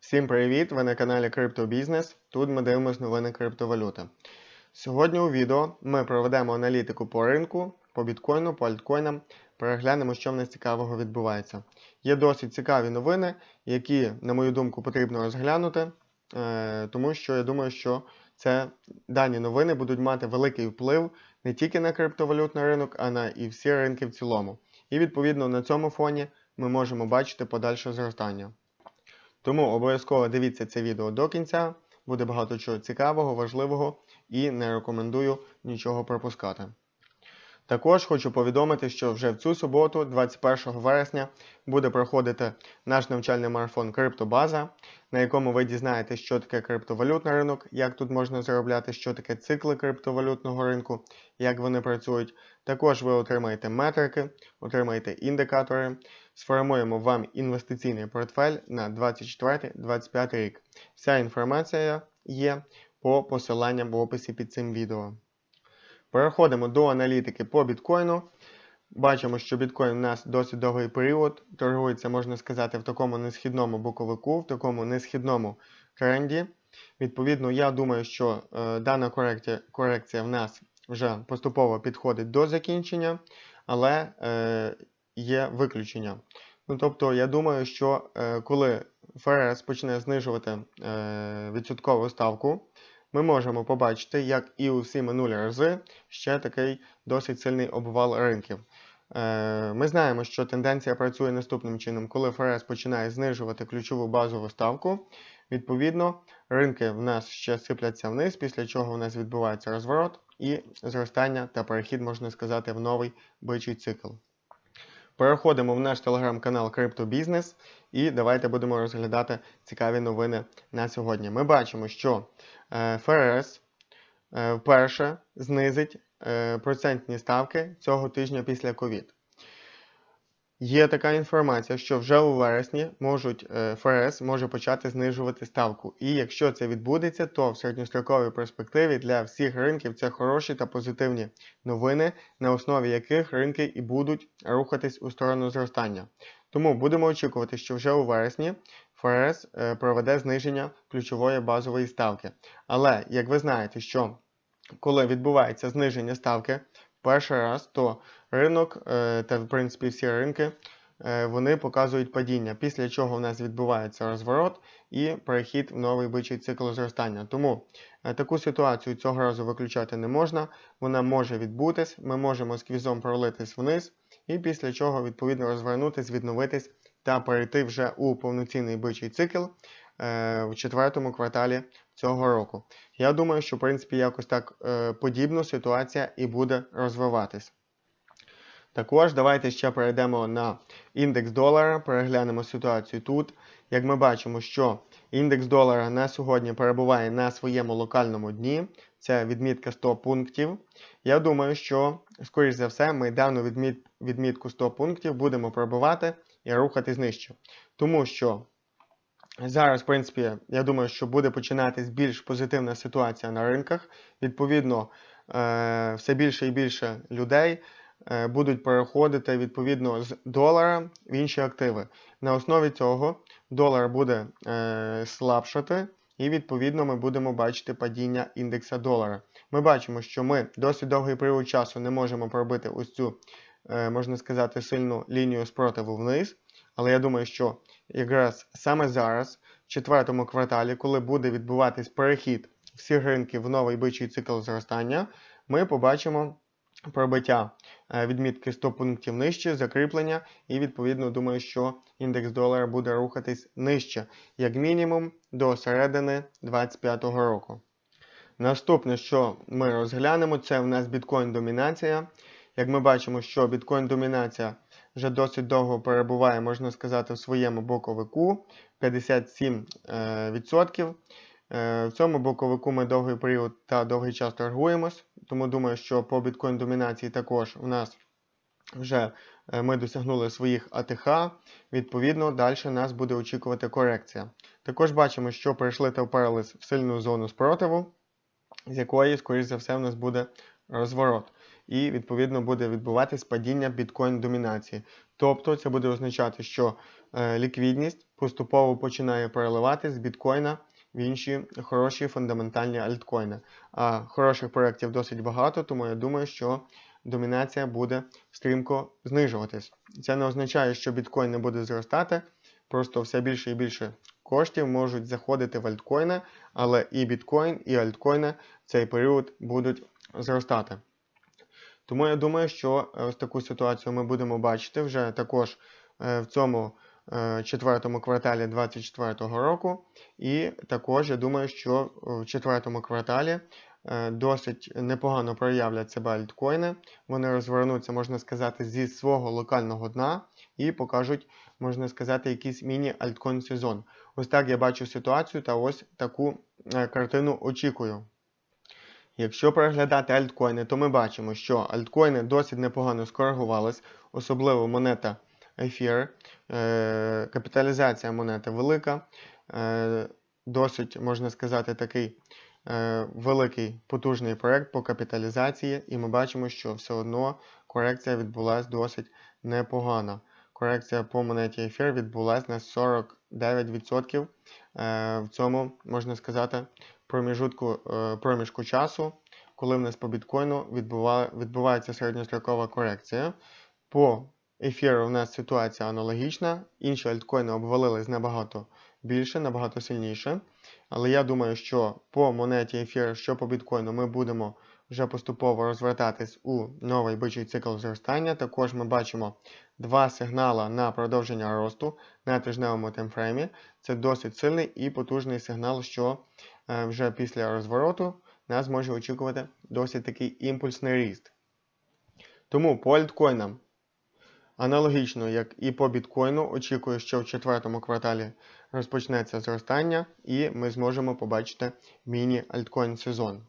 Всім привіт! Ви на каналі Криптобізнес. Тут ми дивимося новини криптовалюти. Сьогодні у відео ми проведемо аналітику по ринку, по біткоїну, по альткоїнам, переглянемо, що в нас цікавого відбувається. Є досить цікаві новини, які, на мою думку, потрібно розглянути, е, тому що я думаю, що це дані новини будуть мати великий вплив не тільки на криптовалютний ринок, а на і всі ринки в цілому. І відповідно на цьому фоні ми можемо бачити подальше зростання. Тому обов'язково дивіться це відео до кінця, буде багато чого цікавого, важливого і не рекомендую нічого пропускати. Також хочу повідомити, що вже в цю суботу, 21 вересня, буде проходити наш навчальний марафон Криптобаза, на якому ви дізнаєтесь, що таке криптовалютний ринок, як тут можна заробляти, що таке цикли криптовалютного ринку, як вони працюють. Також ви отримаєте метрики, отримаєте індикатори, сформуємо вам інвестиційний портфель на 24-25 рік. Вся інформація є по посиланням в описі під цим відео. Переходимо до аналітики по біткоїну. Бачимо, що біткоін у нас досить довгий період, торгується, можна сказати, в такому несхідному боковику, в такому несхідному тренді. Відповідно, я думаю, що е, дана корекція, корекція в нас вже поступово підходить до закінчення, але е, є виключення. Ну, тобто, я думаю, що е, коли ФРС почне знижувати е, відсоткову ставку, ми можемо побачити, як і у всі минулі рази, ще такий досить сильний обвал ринків. Е, Ми знаємо, що тенденція працює наступним чином, коли ФРС починає знижувати ключову базову ставку. Відповідно, ринки в нас ще сипляться вниз, після чого в нас відбувається розворот і зростання та перехід, можна сказати, в новий бичий цикл. Переходимо в наш телеграм-канал Криптобізнес і давайте будемо розглядати цікаві новини на сьогодні. Ми бачимо, що е, ФРС е, вперше знизить е, процентні ставки цього тижня після ковід. Є така інформація, що вже у вересні можуть е, ФРС може почати знижувати ставку. І якщо це відбудеться, то в середньостроковій перспективі для всіх ринків це хороші та позитивні новини, на основі яких ринки і будуть рухатись у сторону зростання. Тому будемо очікувати, що вже у вересні ФРС е, проведе зниження ключової базової ставки. Але як ви знаєте, що коли відбувається зниження ставки перший раз, то ринок е, та в принципі всі ринки е, вони показують падіння, після чого в нас відбувається розворот і перехід в новий бичий цикл зростання. Тому е, таку ситуацію цього разу виключати не можна, вона може відбутись, ми можемо сквізом пролитись вниз, і після чого відповідно розвернутись, відновитись та перейти вже у повноцінний бичий цикл в четвертому кварталі цього року. Я думаю, що в принципі якось так е, подібно ситуація і буде розвиватись. Також давайте ще перейдемо на індекс долара, переглянемо ситуацію тут. Як ми бачимо, що індекс долара на сьогодні перебуває на своєму локальному дні, це відмітка 100 пунктів. Я думаю, що, скоріш за все, ми дану відміт, відмітку 100 пунктів будемо пробивати і рухати нижче. Тому що Зараз, в принципі, я думаю, що буде починатись більш позитивна ситуація на ринках. Відповідно, е, все більше і більше людей е, будуть переходити відповідно з долара в інші активи. На основі цього долар буде е, слабшати, і відповідно ми будемо бачити падіння індекса долара. Ми бачимо, що ми досить довгий період часу не можемо пробити ось цю, можна сказати, сильну лінію спротиву вниз. Але я думаю, що якраз саме зараз, в четвертому кварталі, коли буде відбуватись перехід всіх ринків в новий бичий цикл зростання, ми побачимо пробиття е, відмітки 100 пунктів нижче, закріплення, і, відповідно, думаю, що індекс долара буде рухатись нижче, як мінімум, до середини 2025 року. Наступне, що ми розглянемо, це в нас біткоін-домінація. Як ми бачимо, що біткоін-домінація вже досить довго перебуває, можна сказати, в своєму боковику 57%. Е, в цьому боковику ми довгий період та довгий час торгуємось, тому думаю, що по біткоін домінації також у нас вже е, ми досягнули своїх АТХ, відповідно, далі нас буде очікувати корекція. Також бачимо, що прийшли та вперлись в сильну зону спротиву, з якої, скоріш за все, у нас буде розворот і відповідно буде відбуватись падіння біткоін домінації. Тобто це буде означати, що е, ліквідність поступово починає переливати з біткоїна в інші хороші фундаментальні альткоїни. А хороших проєктів досить багато, тому я думаю, що домінація буде стрімко знижуватись. Це не означає, що біткоін не буде зростати, просто все більше і більше коштів можуть заходити в альткоїни, але і біткоін, і альткоїни в цей період будуть зростати. Тому я думаю, що е, ось таку ситуацію ми будемо бачити вже також е, в цьому е, четвертому кварталі 2024 року. І також я думаю, що в четвертому кварталі досить непогано проявлять себе альткоїни. Вони розвернуться, можна сказати, зі свого локального дна і покажуть, можна сказати, якийсь міні-альткоін сезон. Ось так я бачу ситуацію та ось таку картину очікую. Якщо переглядати альткоїни, то ми бачимо, що альткоїни досить непогано скоригувались, особливо монета Ефір. Е, капіталізація монети велика, е, досить, можна сказати, такий е, великий потужний проект по капіталізації, і ми бачимо, що все одно корекція відбулася досить непогана. Корекція по монеті Ефір відбулася на 49% е, в цьому, можна сказати, проміжутку, е, проміжку часу, коли в нас по біткоїну відбувається середньострокова корекція. По ефіру в нас ситуація аналогічна, інші альткоїни обвалились набагато більше, набагато сильніше. Але я думаю, що по монеті ефір, що по біткоїну, ми будемо вже поступово розвертатись у новий бичий цикл зростання. Також ми бачимо два сигнали на продовження росту на тижневому таймфреймі. Це досить сильний і потужний сигнал, що е, вже після розвороту нас може очікувати досить такий імпульсний ріст. Тому по альткоїнам, аналогічно, як і по біткоїну, очікую, що в четвертому кварталі розпочнеться зростання, і ми зможемо побачити міні-альткоін сезон.